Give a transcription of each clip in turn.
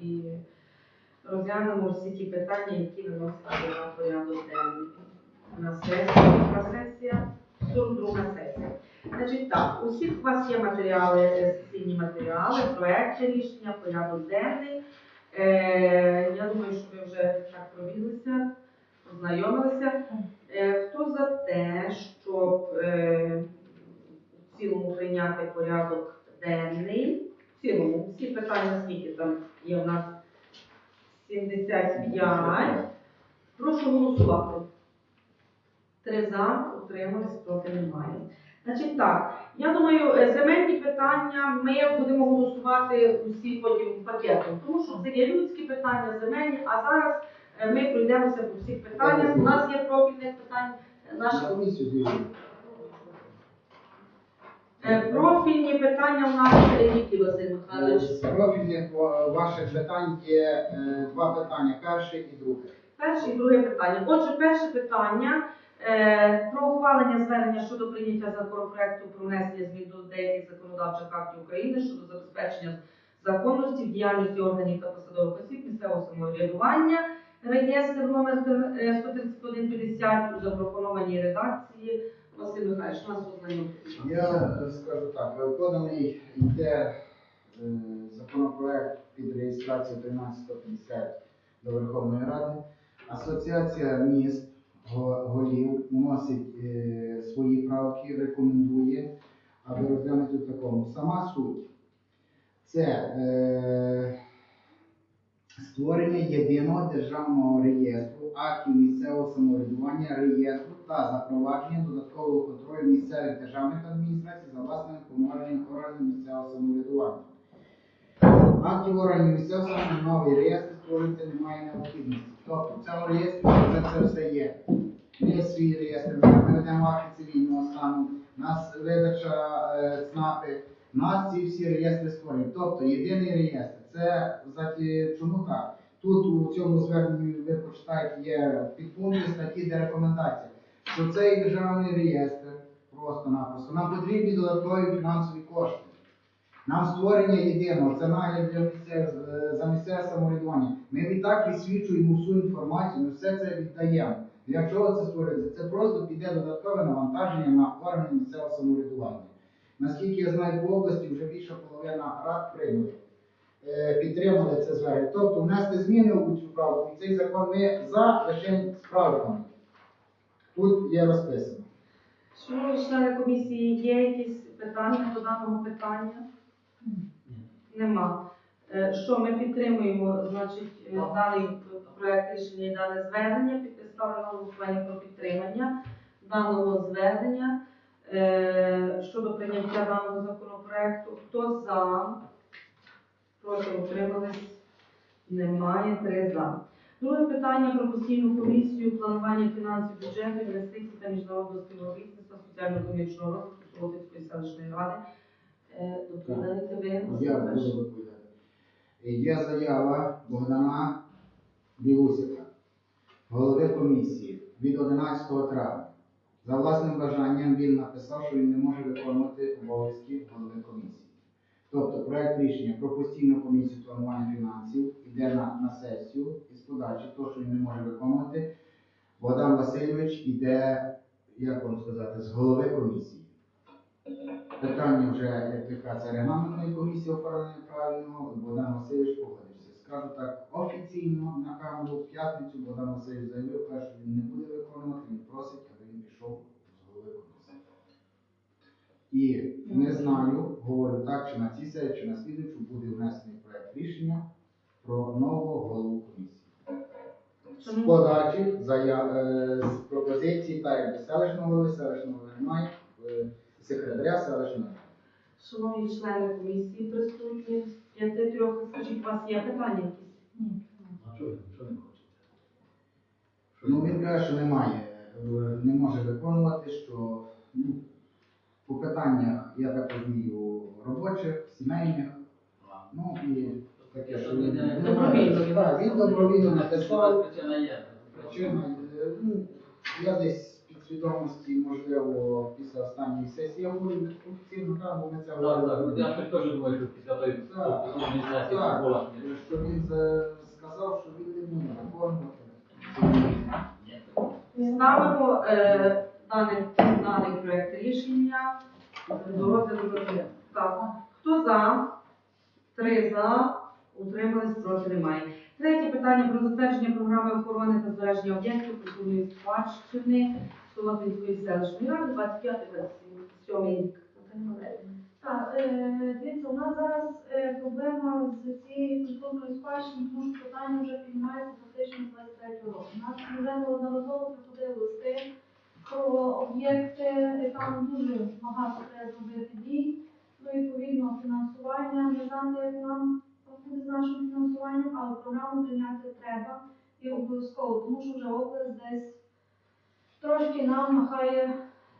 і розглянемо всі ті питання, які виносяться на порядок денний на сесії. На сесія, 42 сесія. Значить так, у всіх у вас є матеріали, е, сесійні матеріали, проекти рішення, порядок денний. Е, я думаю, що ви вже так пробіглися, познайомилися. Е, хто за те, щоб е, в цілому прийняти порядок денний? В цілому, всі питання, скільки там є у нас 75. Прошу голосувати. Три за, утримались, проти немає. Значить так, я думаю, е, земельні питання ми будемо голосувати усі потім пакетом, тому що це є людські питання, земельні, а зараз е, ми пройдемося по всіх питаннях. У нас є профільних питань. е, Наша профільні питання у нас е, які Василь Михайлович. З профільних ваших питань є е, два питання: перше і друге. Перше і друге питання. Отже, перше питання е, про ухвалення звернення щодо прийняття законопроекту про внесення змін до деяких законодавчих актів України щодо забезпечення законності в діяльності органів та посадових осіб місцевого самоврядування. Реєстр номер е, 13150 у запропонованій редакції. Василь Михайлович, нас ознайомити. Я е, скажу так, е, поданий йде е, законопроект під реєстрацією 1350 до Верховної Ради. Асоціація міст голів вносить е, свої правки, рекомендує, аби розглянути в такому. Сама суть це е, створення єдиного державного реєстру актів місцевого самоврядування, реєстру та запровадження додаткового контролю місцевих державних адміністрацій за власними повноваженнями органів місцевого самоврядування. Актів органів місцевого самоврядування новий реєстр створити немає необхідності. Тобто в цьому реєстрі це все є. Є свій реєстр, ми ведемо акти цивільного стану, нас видача е, ЦНАПи, нас ці всі реєстри створені. Тобто єдиний реєстр. Це заті, чому так? Тут у цьому зверненні ви прочитаєте є підпункти статті, де рекомендація, що цей державний реєстр просто-напросто нам потрібні додаткові фінансові кошти. Нам створення єдиного, це нагляд для місцевих, е, за місцеве самоврядування. Ми відтак відсвічуємо всю інформацію, ми все це віддаємо. Для чого це створюється? Це просто піде додаткове навантаження на органи місцевого самоврядування. Наскільки я знаю, по області вже більше половина рад прийняли, підтримали це звернення. Тобто внести зміни у цю правку, і цей закон ми за лише справками. Тут є розписано. Шановні члени комісії, є якісь питання до даного питання? Нема. Е, Що ми підтримуємо, значить, е, даний проект рішення і дане звернення, підставлено голосування про підтримання даного звернення е, щодо прийняття даного законопроекту. Хто за? Проти утримались? Немає. Три за. Друге питання про постійну комісію планування фінансів бюджету, інвестицій та міжнародного співробітництва соціально-економічного розвитку Солодицької селищної ради. Е, ви? Я буду відповідати. Є заява Богдана Білусика, голови комісії від 11 травня. За власним бажанням він написав, що він не може виконувати обов'язки голови комісії. Тобто проект рішення про постійну комісію планування фінансів йде на, на сесію із подачі, то, що він не може виконувати. Богдан Васильович йде, як вам сказати, з голови комісії. Питання вже це регламентної комісії оформлення правильного, Богдан Васильович погодився. Скажу так, офіційно на камеру в п'ятницю Богдан Васильович заявив, каже, що він не буде виконувати, він просить, І не знаю, говорю так, чи на цій сесії, чи на слідуючу буде внесений проект рішення про нового голову комісії. З подачі заяв, е, з пропозиції, так як селищного голови, селищного голови немає, е, секретаря селищної ради. Шановні члени комісії присутні, п'яти трьох, скажіть, у вас є питання якісь? А чого не хочете? Ну він каже, що немає, е, не може виконувати, що ну, по питаннях, я так розумію, робочих, сімейних, ну і таке, що він Добровільно. Так, він добровільно написав. Причина є. Причина, ну, я десь підсумував. свідомості, можливо, після останньої сесії. Я говорю офіційно, так, бо ми це Так, так. говорили. Я щось теж думаю, що після тої Так. наступної Так, була. що він за- сказав, що він не буде виконувати. Ставимо е, даний, даний проект рішення до розгляду. Так, хто за? Три за, утримались, проти немає. Третє питання про затвердження програми охорони та збереження об'єктів культурної спадщини Солотвинської селищної ради 25-27 рік. Е, дивіться, у нас зараз е, проблема з цією культурною спадщиною, тому що питання вже піднімається фактично з 23 року. У нас вже неодноразово об'єкти, там дуже багато треба зробити дій. Ну, відповідно, фінансування, не знати, нам з нашим фінансуванням, але програму прийняти треба і обов'язково, тому що вже область десь трошки нам махає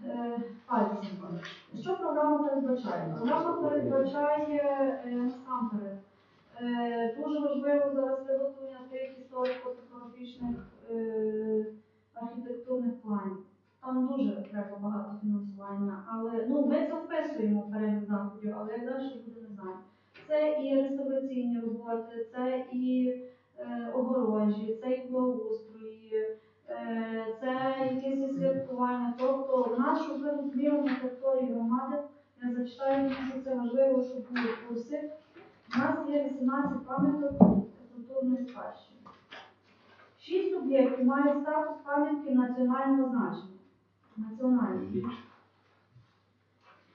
е, пальцем. Що програма передбачає? Програма передбачає е, насамперед. Е, дуже важливо зараз виготовлення тих історико-топографічних е, архітектурних планів. Там дуже треба багато фінансування, але ну ми це вписуємо в перелік заходів, але як далі буде не знаю. Це і реставраційні роботи, це і е, огорожі, це і благоустрої, е, це якісь святкування. Тобто, в нас, щоб ви на території громади, я зачитаю, що це важливо, щоб були курси. У нас є 18 пам'яток культурної спадщини. Шість об'єктів мають статус пам'ятки національного значення. Національного.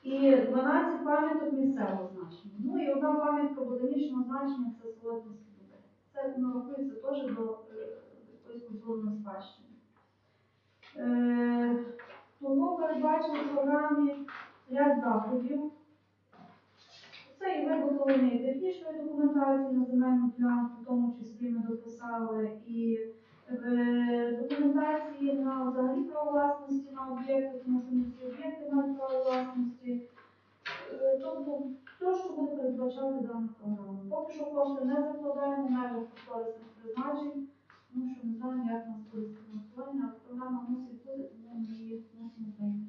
І 12 пам'яток місцевого значення. Ну і одна пам'ятка ботанічного значення це Солотинські дуби. Це ну, рахується теж до е, якоїсь культурної спадщини. Е, Тому передбачено в програмі ряд заходів. Це і виготовлення і технічної документації на земельну ділянку, в тому числі ми дописали, і документації на взагалі право власності на об'єкти, тому що не всі об'єкти мають право власності. Е, Тобто, все, що буде передбачати дана програма. Поки що кошти не закладаємо межах кошторисних призначень, тому що не знаємо, як нас буде фінансування, а програма мусить бути, тому ми її мусимо прийняти.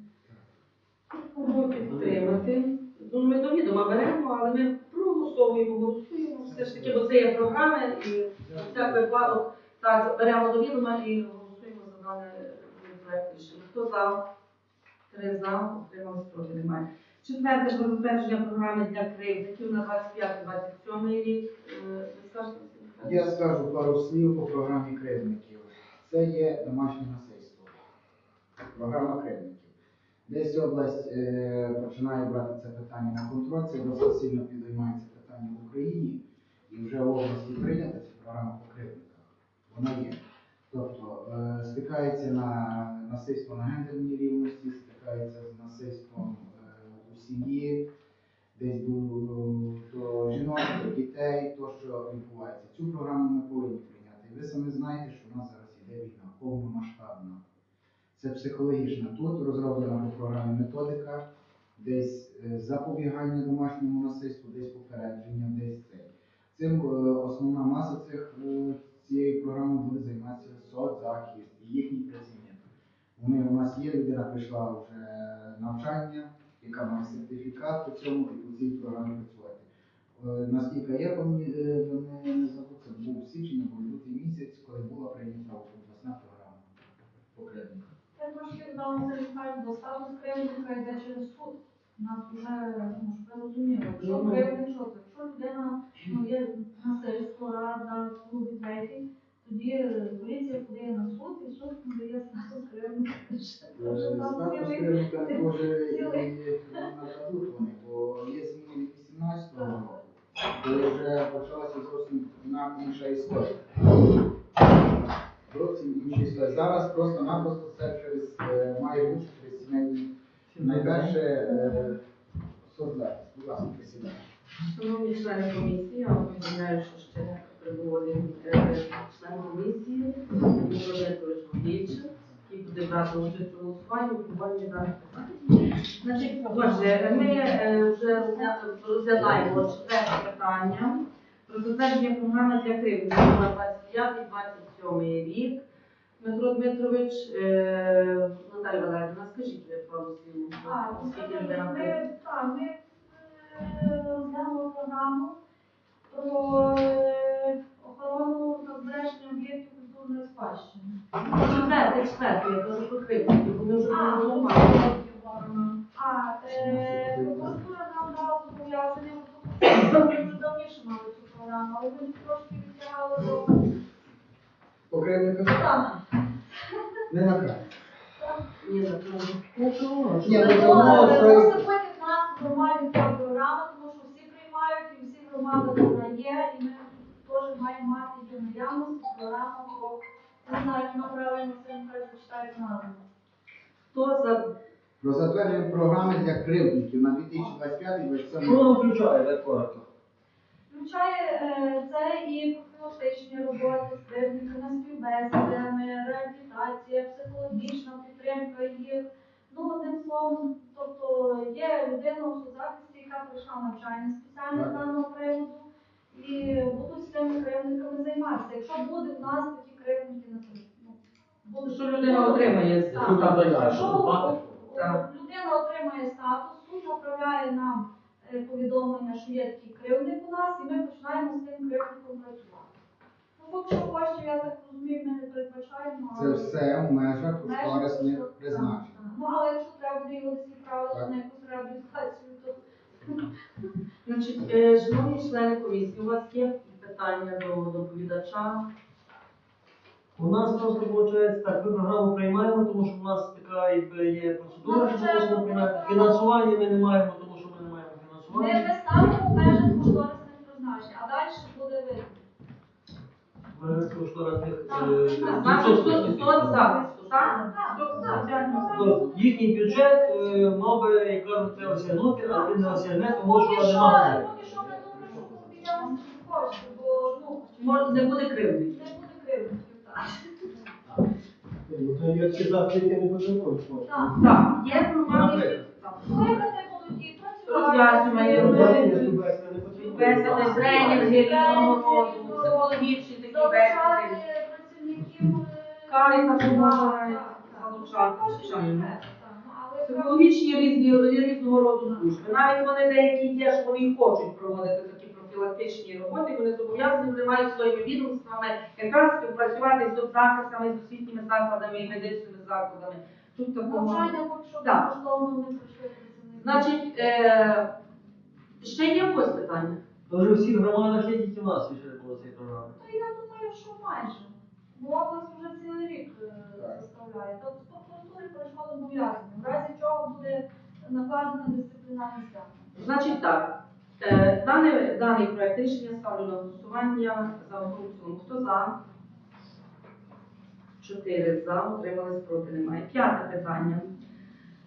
Кого підтримати. Ну, ми до відома беремо, але ми проголосовуємо, голосуємо. Все ж таки, бо це є програми, і всяк випадок так беремо до відома і голосуємо за даний проект. Хто за? Три за, утримались, проти немає. Четверте про програми для кривдників на 25-27 рік. Е, Я скажу пару слів по програмі кривдників. Це є домашнє насильство. Програма кривдників. Десь область е, починає брати це питання на контроль, це досить сильно підіймається питання в Україні, і вже в області прийнята ця програма по кривдниках. Вона є. Тобто е, стикається на насильство на гендерній рівності, стикається з насильством е, у сім'ї, десь до, до жінок, до дітей, то, що відбувається. Цю програму ми повинні прийняти. І ви самі знаєте, що в нас зараз іде війна повномасштабна. Це психологічна. Тут розроблена по програмі методика, десь е, запобігання домашньому насильству, десь попередження, десь цей. Цим е, основна маса цих е, буде займатися соцзахист і їхні працівники. Вони у нас є, людина прийшла вже навчання, яка має сертифікат по цьому і по цій програмі працювати. Е, Наскільки я пам'ятаю, це був січень або лютий місяць, коли була прийнята обласна програма покривника. Я трошки вдалося літати до статус кривдника йде через суд. У нас вже, ну, щоб розуміли, що кривдник, що це? Якщо людина ну, є насильство, рада, другий, третій, тоді е, поліція подає на суд, і суд надає статус кривдника. Це вже там Статус цілий кривника може і цілий. нададуть вони, бо є зміни від 18 року, коли вже почалася зовсім інакша інша історія. Зовсім інша історія. Зараз просто-напросто Значить, отже, ми е, вже розглядаємо четверте питання про затвердження програми для на 25-27 рік. Дмитро Дмитрович, е, Наталя Валерівна, скажіть пару слів, оскільки людина так, ми е, розглянули програму про охорону та збереження об'єктів культурної спадщини. Четвертий, четвертий, я кажу про кривдників, бо ми вже А, проголосували. А, е, прокуратура нам дала зобов'язання, бо ми вже давніше мали цю програму, але ми трошки відтягали до... Покривника? Так. Не наказ. Ні, за Ні, Ну, ну, е, воно Мусить стоїть. бути в нас в громаді ця програма, тому що всі приймають і всі громади вона є, і ми теж маємо мати наявність, програму про... Не знаю, як вона правильно це не назву. Хто за Про затвердження програми для кривдників на 2025-2027 Що воно включає, коротко? Включає е, це і профілактичні роботи з кривдниками, співбесідами, реабілітація, психологічна підтримка їх. Ну, одним словом, тобто є людина у соцзахисті, яка пройшла навчання спеціально з даного приводу, і будуть з цими кривдниками займатися. Якщо буде в нас такі кривдники на ну, що людина отримає з Так. Якщо? Людина отримає статус, суд направляє нам е, повідомлення, що є такий кривдник у нас, і ми починаємо з тим кривдником працювати. Ну, поки що коштів, я так розумію, ми не передбачаємо. Це все в межах просто- призначень. Ну, але якщо треба буде його відправити Так. на якусь реабілітацію, то Значить, е, шановні члени комісії, у вас є питання до доповідача? У нас просто виходить так, ми програму приймаємо, тому що в нас така якби, є процедура, що ми мусимо приймати. Фінансування ми не маємо, тому що ми не маємо ми, фінансування. ми ставимо в межах кошторисних призначень, а далі буде видно. Ми е, так. Значить, соцзахисту, так? Так, так, так. Тобто Їхній бюджет е, мав би, як кажуть, треба осягнути, а він не осягне, тому що Поки нема. що, грошей. поки що ми думаємо, що обійдемося коштів, бо ну, Може, не буде кривди. не буде кривдників, так. Ну, то заходи не. Так. Так, є програми. Наприклад. Так. Виклики будуть і працювати. Потребують. Бесіди, тренінги різного роду, психологічні такі бесіди. Каріта допомагає звичайно. але Психологічні різні, різного роду служби. Навіть вони деякі є, що вони хочуть проводити такі профілактичні роботи, вони зобов'язані, вони мають своїми відомствами якраз співпрацювати з соцзахистами, з освітніми закладами і медичними закладами. Тут такого. навчання що не пройшли працівники. Значить, е, ще є якось питання? То вже в всіх громадах є тільки в нас ще було цієї програми. Ну, я думаю, що майже. Бо область вже цілий рік е, Так. Тобто з прокуратури зобов'язання. В разі чого буде накладено дисциплінарне стягнення. Значить так, е, даний, даний проект рішення ставлю на голосування за основу в цілому. Хто за? Чотири за, утримались проти немає. П'яте питання.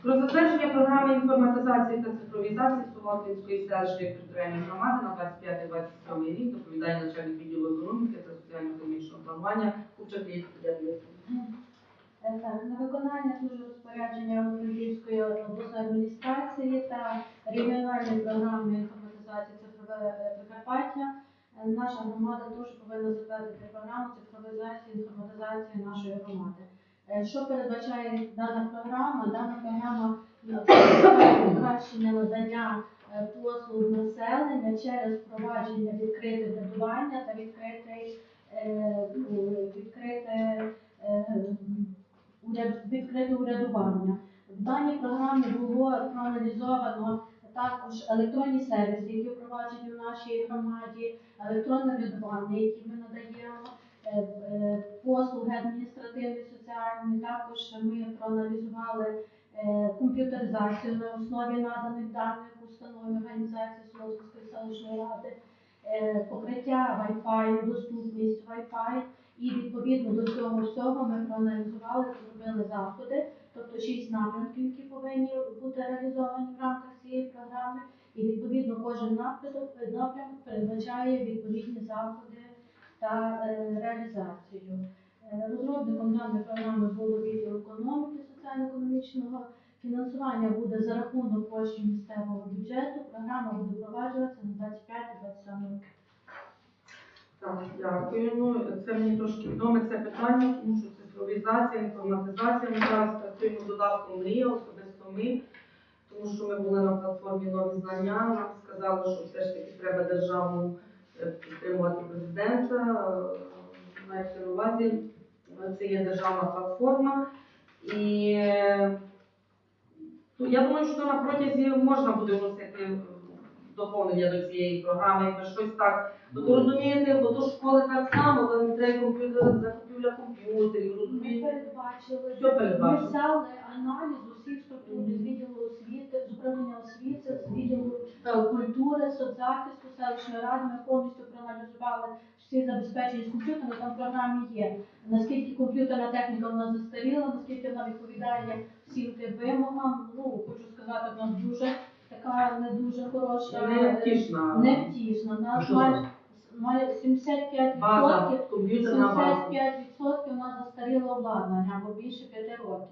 Про затвердження програми інформатизації та цифровізації Солотвинської селищної територіальної громади на 25-27 рік доповідає начальник відділу економіки та соціально-економічного планування Купчак Е, Так, на виконання дуже розпорядження Львівської обласної адміністрації та регіональної програми інформатизації цифрове е, Прикарпаття. е, Наша громада теж повинна затвердити програму цифровізації інформатизації нашої громади. Е, Що передбачає дана програма? Дана програма е, покращення надання е, послуг населення через впровадження відкрите рядування та відкрите, е, відкрите е, відкрите урядування. В даній програмі було проаналізовано також електронні сервіси, які впроваджені в нашій громаді, електронне врядування, які ми надаємо, е, е, послуги адміністративні, соціальні. Також ми проаналізували е, комп'ютеризацію на основі наданих даних установи організації Солодської селищної ради, покриття Wi-Fi, доступність Wi-Fi. І відповідно до цього всього ми проаналізували, зробили заходи, тобто шість напрямків, які повинні бути реалізовані в рамках цієї програми. І відповідно кожен напрямок передбачає відповідні заходи та е, реалізацію. Е, Розробником даної програми було відділ економіки, соціально-економічного фінансування буде за рахунок коштів місцевого бюджету. Програма буде впроваджуватися на 25-27 роки. Так, дякую. Ну, це мені трошки відоме це питання, тому що цифровізація, інформатизація. Ми зараз працюємо додатком мрія, особисто ми, тому що ми були на платформі нові знання. Нам сказали, що все ж таки треба державу е, підтримувати президента. Е, Мається на увазі, е, це є державна платформа. І е, ну, я думаю, що на протязі можна буде вносити доповнення до цієї програми, якби щось так. Бо ви розумієте, бо до школи так само, там треба комп'ютер, закупівля комп'ютерів, Ми розумієте? передбачили, Що передбачили? ми взяли аналіз усіх структур з відділу освіти, з управління освіти, з відділу е, культури, соцзахисту, селищної ради. Ми повністю проаналізували всі забезпечення з комп'ютерами. Там в програмі є наскільки комп'ютерна техніка в нас застаріла, наскільки вона відповідає всім тим вимогам. Ну хочу сказати, в нас дуже така не дуже хороша, Не е, втішна невтішна. Нас що майже має 75% база, комп'ютерна 75% у нас застаріло обладнання або більше 5 років.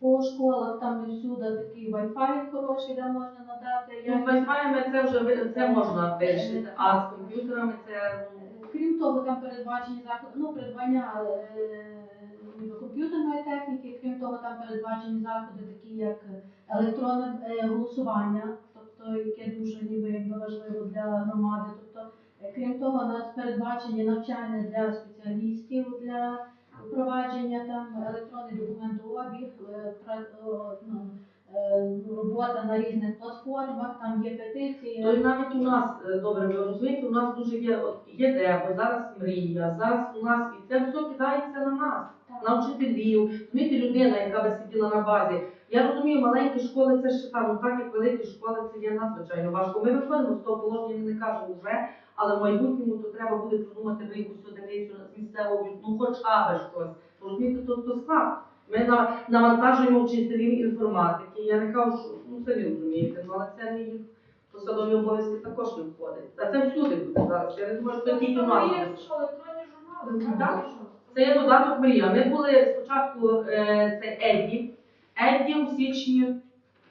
По школах там не всюди такий Wi-Fi хороший, де можна надати. Ну, з Wi-Fi це вже це можна вирішити, а з комп'ютерами це ну, Крім того, там передбачені заходи, ну, придбання е, комп'ютерної техніки, крім того, там передбачені заходи, такі як електронне е, голосування, тобто яке дуже ніби якби важливо для громади. Тобто, е, крім того, у нас передбачені навчання для спеціалістів для впровадження там електронний документообіг, е, ну, е, робота на різних платформах, там є петиції. То і навіть у нас е, добре, ви розумієте, у нас дуже є от є дево, зараз мрія, зараз у нас і це все кидається на нас. На вчителів. Розумієте, людина, яка би сиділа на базі. Я розумію, маленькі школи це ще там, ну так як великі школи, це є надзвичайно важко. Ми виходимо з того положення, не кажемо вже, але в майбутньому то треба буде продумати ви якусь одиницю з місцевого ну хоч аби щось. Розумієте, то, то склад. Ми навантажуємо вчителів інформатики. Я не кажу, що ну це ви розумієте, ну але це не їх посадові обов'язки також не входить. А це всюди буде зараз. Я не думаю, що це тільки буде. електронні журнали, Так. Це є додаток Мрія. Ми були спочатку е, це Еді. Еді у січні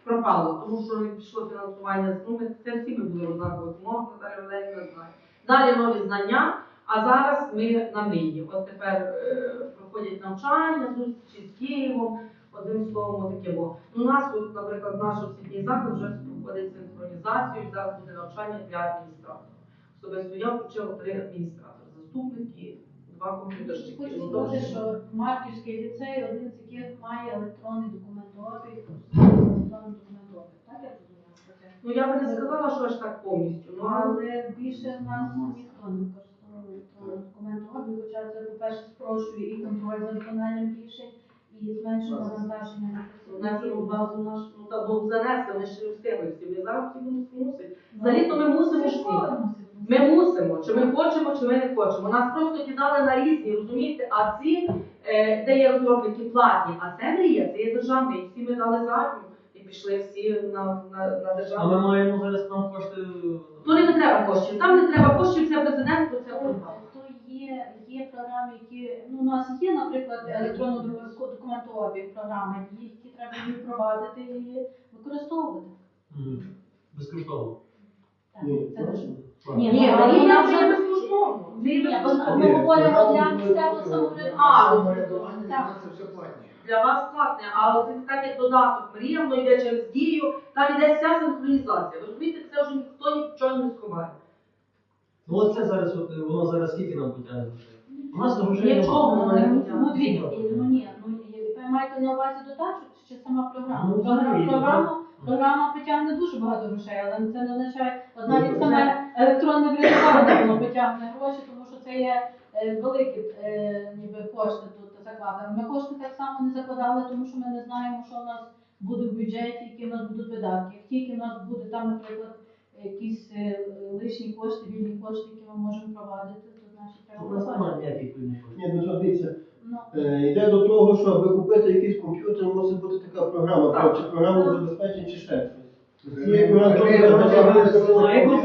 пропало, тому що не пішло фінансування. Ну, ми, це всі ми були в однакових умовах, Наталя Валерівна знає. Далі нові знання, а зараз ми на мрії. От тепер е, проходять навчання, зустрічі з Києвом. Одним словом, таке було. У нас, от, наприклад, наш освітній заклад вже проходить синхронізацію, зараз буде навчання для адміністратора. Особисто я включила три адміністратори, заступник і два комп'ютерщики. Хочу Ну, сказати, добре. що Марківський ліцей один з яких має електронний документообіг, електронний документообіг. Так я розумію? що це? Ну я би не сказала, що аж так повністю. Ну, але Але більше в нас ніхто не використовує електронний документообіг, хоча це, по-перше, спрощує і контроль за виконанням рішень, і зменшує навантаження на працівників. базу наш, ну та бо занесли, вони ще не встигли всі. Ми зараз всі будемо мусити. Взагалі то ми мусимо всі. школа мусить. Ми мусимо, чи ми хочемо, чи ми не хочемо. Нас просто кидали на різні, розумієте? А ці, е, де є розробники платні, а це не є, це є державний. І всі ми дали задню і пішли всі на, на, на А державну. ми маємо зараз нам кошти. То не треба коштів. Там не треба коштів, це президент про це. То є, є програми, які ну, у нас є, наприклад, електронно документообіг програми, які треба впровадити і використовувати. Безкоштовно. Так, це точно. Ні, Ні, ну, Марія безкоштовно. Це є Ні. Ми говоримо для місцевого самоврядування. Так. це все платне. Для вас платне, а от так як додаток воно йде через дію, там йде вся синхронізація. Ви розумієте, це вже ніхто нічого не сховає. Ну от це зараз, от, е, воно зараз скільки нам потягне? У нас грошей Нічого немає. воно не Ну, потягне. ну, ну ні, ну ви маєте на увазі додаток чи сама програма? Ну, Програма, взагалі, програма, програма потягне дуже багато грошей, але це не означає, от Ну, навіть саме електронне врядування воно потягне гроші, тому що це є е, великі е, ніби кошти тут закладені. Ми кошти так само не закладали, тому що ми не знаємо, що у нас буде в бюджеті, які в нас будуть видатки. Як тільки в нас буде там, наприклад, якісь е, лишні кошти, вільні кошти, які ми можемо провадити, то значить треба. Ні, ну Ну, йде до того, що аби купити якийсь комп'ютер, мусить бути така програма, чи програмне забезпечення, чи ще щось. Ми-